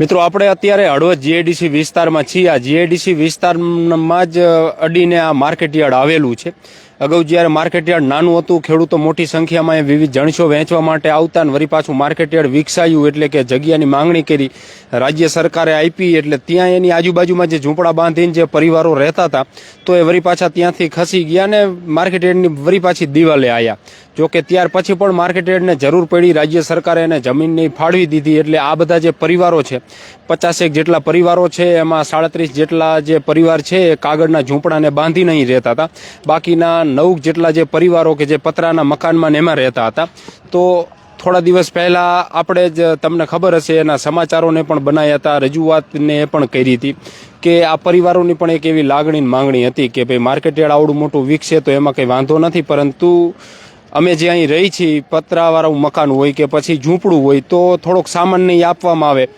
મિત્રો, આપણે અત્યારે હળવદ જીએડીસી વિસ્તારમાં છીએ. આ જીએડીસી વિસ્તારમાં જ અડીને આ માર્કેટયાર્ડ આવેલું છે. અગાઉ જ્યારે માર્કેટયાર્ડ નાનું હતું, ખેડૂતો મોટી સંખ્યામાં એ વિવિધ જણસો વેચવા માટે આવતા અને વરી પાછું માર્કેટયાર્ડ વિકસાયું એટલે કે જગ્યાની માંગણી કરી રાજ્ય સરકારે આપી એટલે ત્યાં એની આજુબાજુમાં જે ઝૂંપડા બાંધીને જે પરિવારો રહેતા હતા, તો એ વરી પાછા ત્યાંથી ખસી ગયા ને માર્કેટયાર્ડની વરી પાછી દિવાલે આવ્યા જો કે ત્યાર પછી પણ માર્કેટયાર્ડને જરૂર પડી, રાજ્ય સરકારે એને જમીનની ફાળવી દીધી. એટલે આ બધા જે પરિવારો છે, પચાસેક જેટલા પરિવારો છે, એમાં સાડત્રીસ જેટલા જે પરિવાર છે, એ કાગળના ઝૂંપડાને બાંધી નહીં રહેતા હતા. બાકીના નવ જેટલા જે પરિવારો કે જે પતરાના મકાનમાં ને એમાં રહેતા હતા. તો થોડા દિવસ પહેલાં આપણે જ તમને ખબર હશે, એના સમાચારોને પણ બનાવ્યા હતા, રજૂઆતને એ પણ કરી હતી કે આ પરિવારોની પણ એક એવી લાગણી માંગણી હતી કે ભાઈ માર્કેટયાર્ડ આવડું મોટું વિકસે તો એમાં કંઈ વાંધો નથી, પરંતુ અમે જે અહીં રહી છીએ પતરાવાળું મકાન હોય કે પછી ઝૂંપડું હોય, તો થોડોક સામાન નહીં આપવામાં આવે.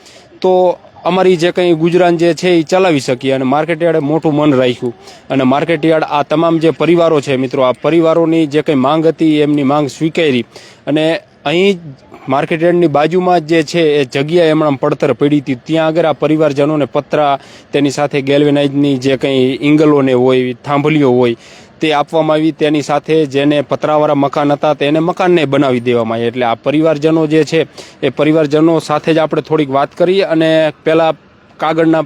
તો અમારી જે કંઈ ગુજરાન જે છે, એ ચલાવી શકીએ અને માર્કેટયાર્ડે મોટું મન રાખ્યું. અને માર્કેટયાર્ડ આ તમામ જે પરિવારો છે મિત્રો, આ પરિવારોની જે કંઈ માંગ હતી, એમની માંગ સ્વીકારી. અને અહીં માર્કેટયાર્ડની બાજુમાં જ છે, એ જગ્યા એમણે પડતર પડી હતી. ત્યાં આગળ આ પરિવારજનોને પતરા, તેની સાથે ગેલ્વેનાઇઝની જે કંઈ ઇંગલોને હોય, થાંભલીઓ હોય તે આપવામાં આવી. તેની સાથે જેને પતરાવાળા મકાન હતા તેને મકાનને બનાવી દેવામાં આવી એટલે આ પરિવારજનો જે છે, એ પરિવારજનો સાથે જ આપણે થોડીક વાત કરીએ અને પહેલાં કાગળના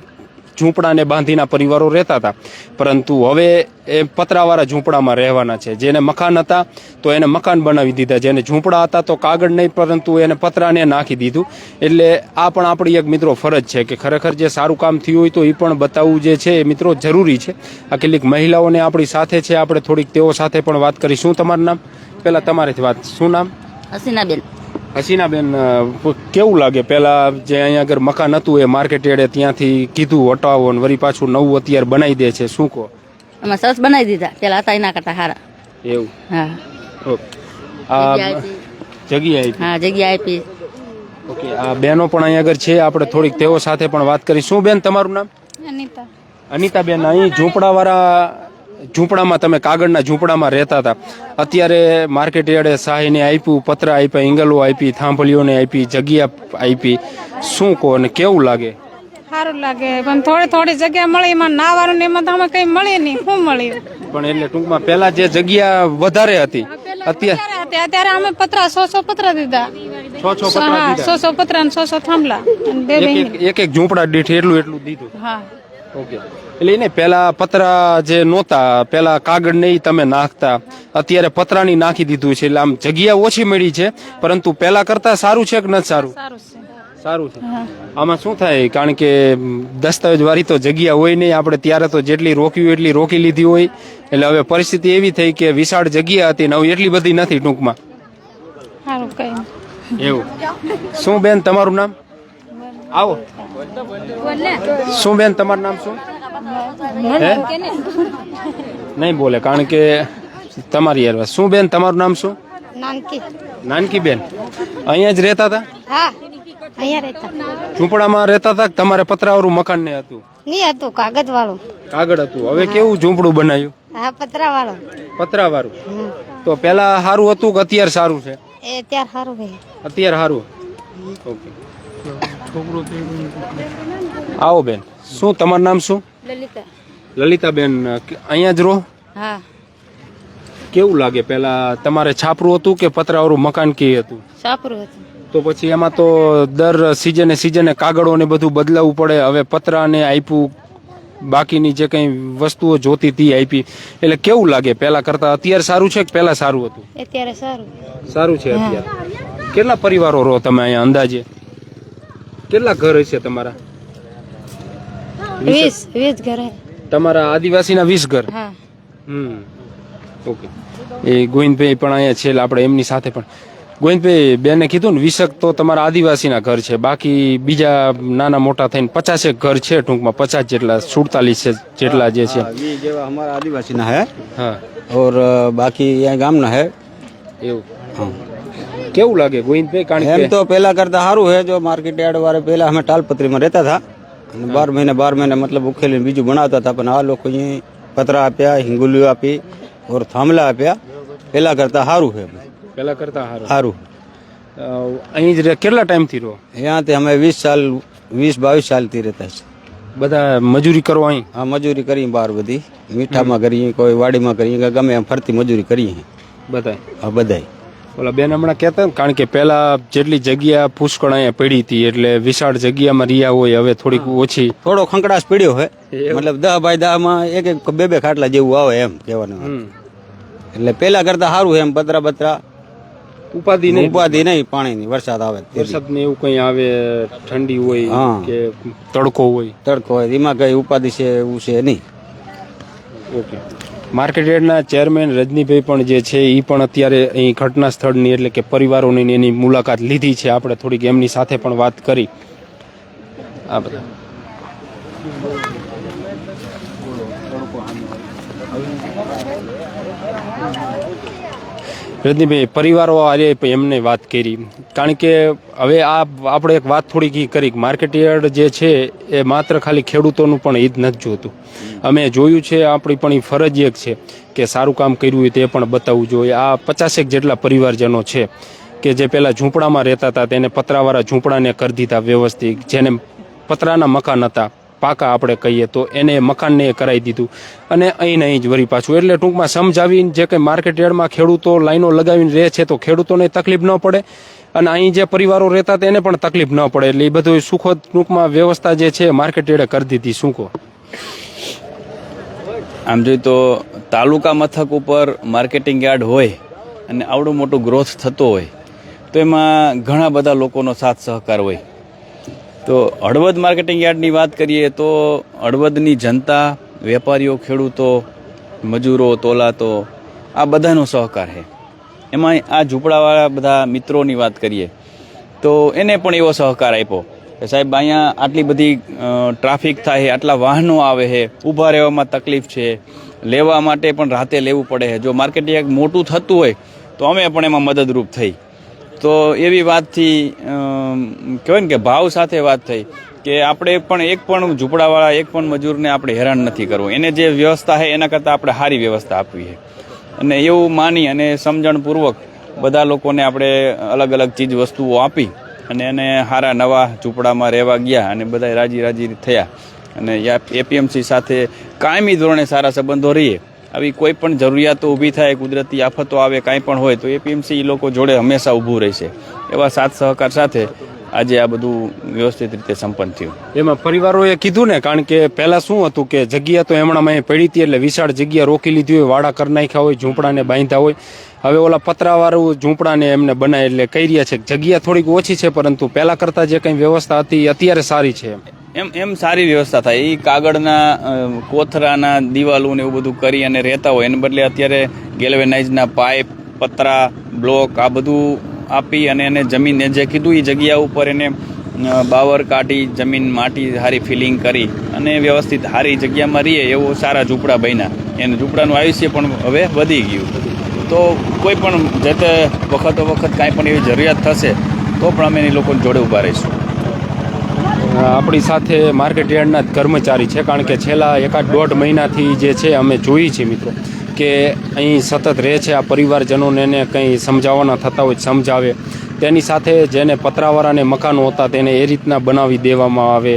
ઝૂંપડાને બાંધીના પરિવારો રહેતા હતા. પરંતુ હવે એ પતરાવાળા ઝૂંપડામાં રહેવાના છે. જેને મકાન હતા તો એને મકાન બનાવી દીધા. જેને ઝૂંપડા હતા તો કાગળ નહીં, પરંતુ એને પતરાને નાખી દીધું. એટલે આ પણ આપણી એક મિત્રો ફરજ છે કે ખરેખર જે સારું કામ થયું હોય તો એ પણ બતાવવું જે છે એ મિત્રો જરૂરી છે. આ કેટલીક મહિલાઓને આપણી સાથે છે. આપણે થોડીક તેઓ સાથે પણ વાત કરી શું તમારું નામ? પહેલાં તમારેથી વાત. શું નામ? હસીનાબેન. હસીનાબેન કેવું લાગે? પહેલાં જે અહીંયા આગળ મકાન હતું એ માર્કેટ એડે ત્યાંથી કીધું હટાવો ને વળી પાછું નવું અત્યારે બનાવી દે છે. શું કહો? અમે સરસ બનાવી દીધા. પેલા હતા એના કરતા સારા. એવું? હા. ઓકે. આ જગ્યા આપી. હા જગ્યા આપી. ઓકે. આ બેનો પણ અહીંયા આગળ છે. આપણે થોડીક તેઓ સાથે પણ વાત કરી શું બેન તમારું નામ? અનિતા. અનિતાબેન અહીં ઝૂંપડાવાળા ઝૂંપડામાં તમે કાગળના ઝૂંપડામાં રહેતા હતા. અત્યારે માર્કેટ યાર્ડે સાહીને આપ્યું પત્ર આપ્યા ઇંગલો આપી થાંભલીઓને આપી જગ્યા આપી. શું કહો અને કેવું લાગે? સારું લાગે પણ થોડી થોડી જગ્યા મળી એમાં નાવાનું ને એમાં તો અમે કઈ મળી નહીં. શું મળ્યું પણ એટલે ટૂંકમાં પેલા જે જગ્યા વધારે હતી અત્યારે અત્યારે અમે પતરા સો સો પતરા દીધા. સો સો પતરા સો સો થાંભલા. એક એક ઝૂંપડા દીઠ એટલું એટલું દીધું. હા. ઓકે. એટલે એને પેલા પતરા જે નહોતા પેલા કાગળ નહીં તમે નાખતા. અત્યારે પતરાની નાખી દીધું છે એટલે આમ જગ્યા ઓછી મળી છે પરંતુ પેલા કરતા સારું છે કે નથી સારું? સારું છે. આમાં શું થાય? કારણ કે દસ્તાવેજ વાળી તો જગ્યા હોય નહીં. આપણે ત્યારે તો જેટલી રોકવી એટલી રોકી લીધી હોય. એટલે હવે પરિસ્થિતિ એવી થઈ કે વિશાળ જગ્યા હતી ને હવે એટલી બધી નથી ટૂંકમાં. એવું. શું બેન તમારું નામ? આવો. શું બેન તમારું નામ શું? નહીં બોલે કારણ કે તમારી યાર શું બેન તમારું નામ શું? નાનકી. નાનકી બેન. અહીંયા જ રહેતા હતા? હા અહીંયા રહેતા. ઝૂંપડામાં રહેતા હતા કે તમારે પતરાવાળું મકાન ને હતું? નહીં હતું કાગળ વાળું કાગળ હતું. હવે કેવું ઝૂંપડું બનાવ્યું હા પતરા વાળું પતરાવાળું તો પેલા સારું હતું કે અત્યારે સારું છે? અત્યારે સારું અત્યારે સારું? ઓકે. આવો બેન. શું તમારું નામ શું? લલિતા. લલિતાબેન અહીંયા જ રહો. હા. કેવું લાગે? પેલા તમારે છાપરું હતું કે પતરાવાળું મકાન કે હતું? છાપરું હતું. તો પછી એમાં તો દર સિઝને સિઝને કાગળો ને બધું બદલાવવું પડે. હવે પતરાને આપ્યું બાકીની જે કંઈ વસ્તુઓ જોતી હતી આપી. એટલે કેવું લાગે? પેલા કરતા અત્યારે સારું છે કે પેલા સારું હતું? અત્યારે સારું. સારું છે અત્યારે. કેટલા પરિવારો રહો તમે અહીંયા અંદાજે? કેટલા ઘર હશે તમારા? વીસ વીસ ઘર તમારા આદિવાસીના વીસ ઘર? હમ. ઓકે એ ગોવિંદભાઈ પણ અહીંયા છે આપણે એમની સાથે પણ. ગોવિંદભાઈ બેને કીધું ને વીસક તો તમારા આદિવાસીના ઘર છે. બાકી બીજા નાના મોટા થઈને પચાસેક ઘર છે ટૂંકમાં. પચાસ જેટલા સુડતાલીસ જેટલા જે છે. જેવા અમારા આદિવાસીના હે. હા. ઓર બાકી અહીંયા ગામના હે. એવું. હા. કેવું લાગે ગોવિંદભાઈ કારણ એમ તો પહેલા કરતા સારું છે જો માર્કેટ યાર્ડ વાળે પહેલા અમે ટાલપત્રીમાં રહેતા હતા. અને બાર મહિને બાર મહિને મતલબ ઉખેલીને બીજું બનાવતા હતા પણ આ લોકો અહીંયા પતરા આપ્યા હિંગુલીઓ આપી ઓર થાંભલા આપ્યા. પહેલા કરતા સારું છે પહેલા કરતા સારું અહીં જ રહે- કેટલા ટાઈમથી રહો? અહીંયાથી અમે વીસ સાલ વીસ બાવીસ સાલથી રહેતા છે બધા મજૂરી કરો અહીં? આ મજૂરી કરી બહાર બધી. મીઠામાં કરીએ કોઈ વાડીમાં કરીએ કે ગમે એમ ફરતી મજૂરી કરીએ. બધા હા બધાય. ઓલા બેન હમણાં કહેતા ને કારણ કે પહેલા જેટલી જગ્યા પુષ્કળ અહીંયા પડી હતી એટલે વિશાળ જગ્યામાં રહ્યા હોય હવે થોડીક ઓછી. થોડો ખંકડાશ પડ્યો હોય મતલબ દહ બાય દહમાં એક એક બે બે ખાટલા જેવું આવે એમ કહેવાનું. એટલે પેલા કરતા સારું એમ બતરા બતરા ઉપાધિ નહીં. ઉપાધિ નહીં પાણીની વરસાદ આવે. વરસાદ ને એવું કઈ આવે ઠંડી હોય. કે તડકો હોય? તડકો હોય એમાં કઈ ઉપાધિ છે એવું છે નહીં. ઓકે. માર્કેટ યાર્ડના ચેરમેન રજનીભાઈ પણ જે છે એ પણ અત્યારે અહીં ઘટના સ્થળની એટલે કે પરિવારોની એની મુલાકાત લીધી છે. આપણે થોડીક એમની સાથે પણ વાત કરી. આ બધા. રજનીભાઈ પરિવારો આજે એમને વાત કરી. કારણ કે હવે આ આપણે એક વાત થોડીક ઈ કરી. માર્કેટ યાર્ડ જે છે એ માત્ર ખાલી ખેડૂતોનું પણ હિત નથી જોતું. અમે જોયું છે, આપણી પણ એ ફરજ એક છે કે સારું કામ કર્યું હોય તે પણ બતાવવું જોઈએ. આ પચાસેક જેટલા પરિવારજનો છે કે જે પેલા ઝૂંપડામાં રહેતા હતા, તેને પતરાવાળા ઝૂંપડાને કરી દીધા વ્યવસ્થિત, જેને પતરાના મકાન હતા. પાકા આપણે કહીએ તો એને મકાનને કરાવી દીધું. અને અહીં અહીં જ વરી પાછું. એટલે ટૂંકમાં સમજાવીને જે કંઈ માર્કેટ ખેડૂતો લાઈનો લગાવીને રહે છે તો ખેડૂતોને તકલીફ ન પડે. અને અહીં જે પરિવારો રહેતા તેને પણ તકલીફ ન પડે. એટલે એ બધું સુખદ ટૂંકમાં વ્યવસ્થા જે છે માર્કેટ યાર્ડે કરી દીધી. કહો? આમ જોઈએ તો તાલુકા મથક ઉપર માર્કેટિંગ યાર્ડ હોય અને આવડું મોટું ગ્રોથ થતો હોય, તો એમાં ઘણા બધા લોકોનો સાથ સહકાર હોય. તો હળવદ માર્કેટિંગ યાર્ડની વાત કરીએ તો હળવદની જનતા, વેપારીઓ, ખેડૂતો, મજૂરો, તોલાતો, આ બધાનો સહકાર છે. એમાં આ ઝૂંપડાવાળા બધા મિત્રોની વાત કરીએ તો એને પણ એવો સહકાર આપ્યો કે સાહેબ, અહીંયા આટલી બધી ટ્રાફિક થાય છે આટલા વાહનો આવે છે, ઊભા રહેવામાં તકલીફ છે, લેવા માટે પણ રાતે લેવું પડે છે. જો માર્કેટ એક મોટું થતું હોય તો અમે પણ એમાં મદદરૂપ થઈ. તો એવી વાતથી કહેવાય ને કે ભાવ સાથે વાત થઈ કે આપણે પણ એક પણ ઝૂંપડાવાળા, એક પણ મજૂરને આપણે હેરાન નથી કરવું. એને જે વ્યવસ્થા છે, એના કરતાં આપણે સારી વ્યવસ્થા આપવી છે. અને એવું માની અને સમજણપૂર્વક બધા લોકોને આપણે અલગ અલગ ચીજ વસ્તુઓ આપી અને એને સારા નવા ઝૂંપડામાં રહેવા ગયા અને બધા રાજી રાજી થયા. અને એપીએમસી સાથે કાયમી ધોરણે સારા સંબંધો રહીએ. આવી કોઈ પણ જરૂરિયાતો ઊભી થાય, કુદરતી આફતો આવે, કાંઈ પણ હોય, તો એપીએમસી લોકો જોડે હંમેશા ઊભું રહેશે. એવા સાથ સહકાર સાથે આજે આ બધું વ્યવસ્થિત રીતે સંપન્ન થયું. એમાં પરિવારોએ કીધું ને, કારણ કે પહેલા શું હતું કે જગ્યા તો એમણામાં પડી હતી એટલે વિશાળ જગ્યા રોકી લીધી હોય, વાડા કરી નાખ્યા હોય, ઝૂંપડાને બાંધ્યા હોય. હવે ઓલા પતરાવાળું ઝૂંપડાને એમને બનાવી એટલે કહી રહ્યા છે. જગ્યા થોડીક ઓછી છે, પરંતુ પહેલા કરતા જે કંઈ વ્યવસ્થા હતી અત્યારે સારી છે એમ. એમ સારી વ્યવસ્થા થાય. એ કાગળના કોથરાના દિવાલો ને એવું બધું કરી અને રહેતા હોય. એને બદલે અત્યારે ગેલ્વેનાઇઝના પાઇપ, પતરા, બ્લોક આ બધું આપી અને એને જમીન જે કીધું એ જગ્યા ઉપર એને બાવર કાઢી, જમીન માટી સારી ફિલિંગ કરી અને વ્યવસ્થિત સારી જગ્યામાં રહીએ. એવો સારા ઝૂંપડા બન્યા. એને ઝૂંપડાનું આયુષ્ય પણ હવે વધી ગયું. તો કોઈ પણ જે તે વખતો વખત કાંઈ પણ એવી જરૂરિયાત થશે, તો પણ અમે એ લોકોની જોડે ઊભા રહીશું. આપણી સાથે માર્કેટ યાર્ડના કર્મચારી છે, કારણ કે છેલ્લા એકાદ દોઢ મહિનાથી જે છે અમે જોઈએ છીએ મિત્રો, કે અહીં સતત રહે છે આ પરિવારજનોને એને કંઈ સમજાવવાના થતા હોય, સમજાવે. તેની સાથે જેને પતરાવાળાને મકાનો હતા તેને એ રીતના બનાવી દેવામાં આવે.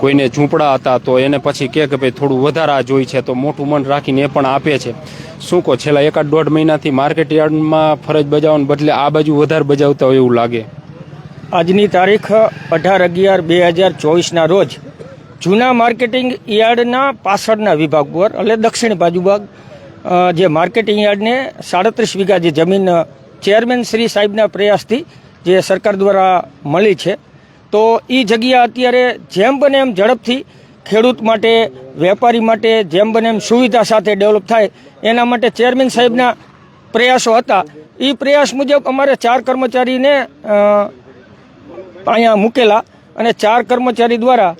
કોઈને ઝૂંપડા હતા તો એને પછી કહે કે ભાઈ થોડું વધારે જોઈ છે, તો મોટું મન રાખીને એ પણ આપે છે. શું કહો, છેલ્લા એકાદ દોઢ મહિનાથી માર્કેટ યાર્ડમાં ફરજ બજાવવાને બદલે આ બાજુ વધારે બજાવતા હોય એવું લાગે? આજની તારીખ અઢાર અગિયાર બે હજાર ચોવીસના રોજ જૂના માર્કેટિંગ યાર્ડના પાછળના વિભાગ પર એટલે દક્ષિણ બાજુ ભાગ જે માર્કેટિંગ યાર્ડને સાડત્રીસ વીઘા જે જમીન ચેરમેન શ્રી સાહેબના પ્રયાસથી જે સરકાર દ્વારા મળી છે તો એ જગ્યા અત્યારે જેમ બને એમ ઝડપથી ખેડૂત માટે, વેપારી માટે જેમ બને એમ સુવિધા સાથે ડેવલપ થાય, એના માટે ચેરમેન સાહેબના પ્રયાસો હતા. એ પ્રયાસ મુજબ અમારે ચાર કર્મચારીને અહીંયા મૂકેલા અને ચાર કર્મચારી દ્વારા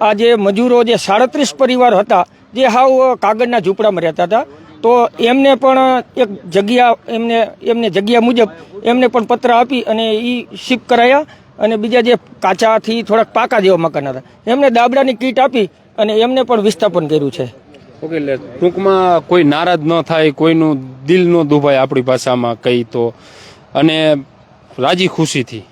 આ જે મજૂરો જે સાડત્રીસ પરિવાર હતા, જે હાવ કાગળના ઝૂંપડામાં રહેતા હતા, તો એમને પણ એક જગ્યા એમને એમને જગ્યા મુજબ એમને પણ પત્ર આપી અને એ શિફ્ટ કરાયા. અને બીજા જે કાચાથી થોડાક પાકા જેવા મકાન હતા. એમને દાબડાની કીટ આપી અને એમને પણ વિસ્થાપન કર્યું છે. ઓકે એટલે ટૂંકમાં કોઈ નારાજ ન થાય કોઈનું દિલ ન દુભાય આપણી ભાષામાં કહી તો. અને રાજી ખુશીથી.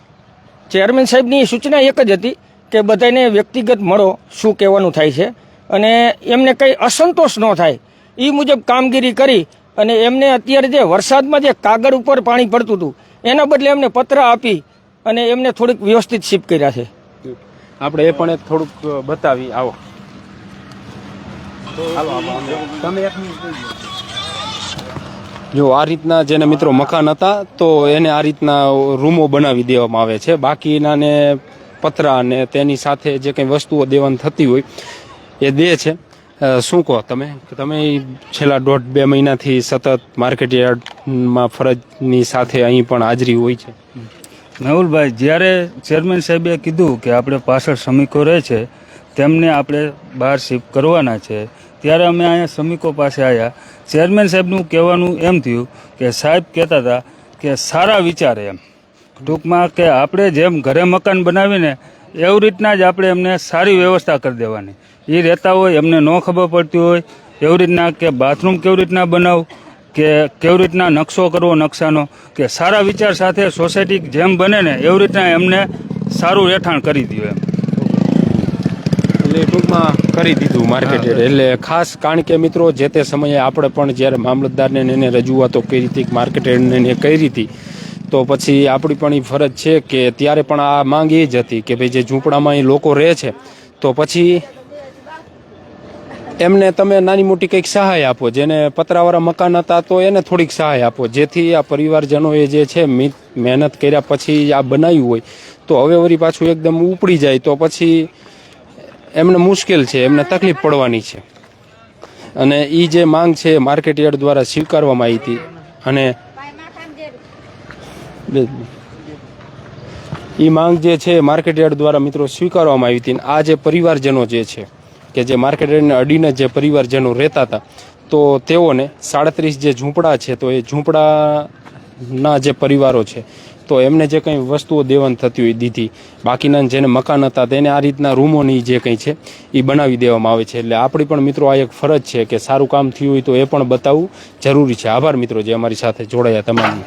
ચેરમેન સાહેબની સૂચના એક જ હતી કે બધાને વ્યક્તિગત મળો શું કહેવાનું થાય છે. અને એમને કંઈ અસંતોષ ન થાય. એ મુજબ કામગીરી કરી અને એમને અત્યારે જે વરસાદમાં જે કાગળ ઉપર પાણી પડતું હતું એના બદલે એમને પત્ર આપી અને એમને થોડીક વ્યવસ્થિત શિફ્ટ કર્યા છે. આપણે એ પણ એક થોડુંક બતાવી આવો. તમે જો આ રીતના જેને મિત્રો મકાન હતા તો એને આ રીતના રૂમો બનાવી દેવામાં આવે છે. બાકીનાને પતરા અને તેની સાથે જે કંઈ વસ્તુઓ દેવાની થતી હોય એ દે છે. શું કહો તમે? કે તમે છેલ્લા દોઢ બે મહિનાથી સતત માર્કેટ યાર્ડમાં ફરજની સાથે અહીં પણ હાજરી હોય છે. મેહુલભાઈ, જ્યારે ચેરમેન સાહેબે કીધું કે આપણે પાછળ શ્રમિકો રહે છે, તેમને આપણે બહાર શિફ્ટ કરવાના છે, ત્યારે અમે અહીંયા શ્રમિકો પાસે આવ્યા ચેરમેન સાહેબનું કહેવાનું એમ થયું કે સાહેબ કહેતા હતા કે સારા વિચાર એમ. ટૂંકમાં કે આપણે જેમ ઘરે મકાન બનાવીને એવી રીતના જ આપણે એમને સારી વ્યવસ્થા કરી દેવાની. એ રહેતા હોય, એમને ન ખબર પડતી હોય, એવી રીતના કે બાથરૂમ કેવી રીતના બનાવ કે કેવી રીતના નકશો કરવો નકશાનો કે સારા વિચાર સાથે સોસાયટી જેમ બને ને એવી રીતના એમને સારું રહેઠાણ કરી દઉં એમ. એટલે ટૂંકમાં કરી દીધું માર્કેટ એટલે ખાસ કારણ કે મિત્રો જે તે સમયે આપણે પણ જ્યારે મામલતદારને એને રજૂઆતો કરી હતી માર્કેટ યાર્ડને ને કરી હતી તો પછી આપણી પણ એ ફરજ છે કે ત્યારે પણ આ માંગ એ જ હતી કે ભાઈ જે ઝૂંપડામાં અહીં લોકો રહે છે તો પછી એમને તમે નાની મોટી કંઈક સહાય આપો, જેને પતરાવાળા મકાન હતા તો એને થોડીક સહાય આપો. જેથી આ પરિવારજનોએ જે છે મહેનત કર્યા પછી આ બનાવ્યું હોય, તો હવે વળી પાછું એકદમ ઉપડી જાય, તો પછી એમને મુશ્કેલ છે, એમને તકલીફ પડવાની છે. અને એ જે માંગ છે માર્કેટ યાર્ડ દ્વારા સ્વીકારવામાં આવી હતી. અને એ માંગ જે છે માર્કેટ યાર્ડ દ્વારા મિત્રો સ્વીકારવામાં આવી હતી. આ જે પરિવારજનો જે છે કે જે માર્કેટ યાર્ડને અડીને જે પરિવારજનો રહેતા હતા, તો તેઓને સાડત્રીસ જે ઝૂંપડા છે, તો એ ઝૂંપડાના જે પરિવારો છે, તો એમને જે કંઈ વસ્તુઓ દેવાન થતી હોય દીધી, બાકીના જેને મકાન હતા તેને આ રીતના રૂમોની જે કંઈ છે એ બનાવી દેવામાં આવે છે. એટલે આપણી પણ મિત્રો આ એક ફરજ છે કે સારું કામ થયું હોય તો એ પણ બતાવવું જરૂરી છે. આભાર મિત્રો જે અમારી સાથે જોડાયા તમામ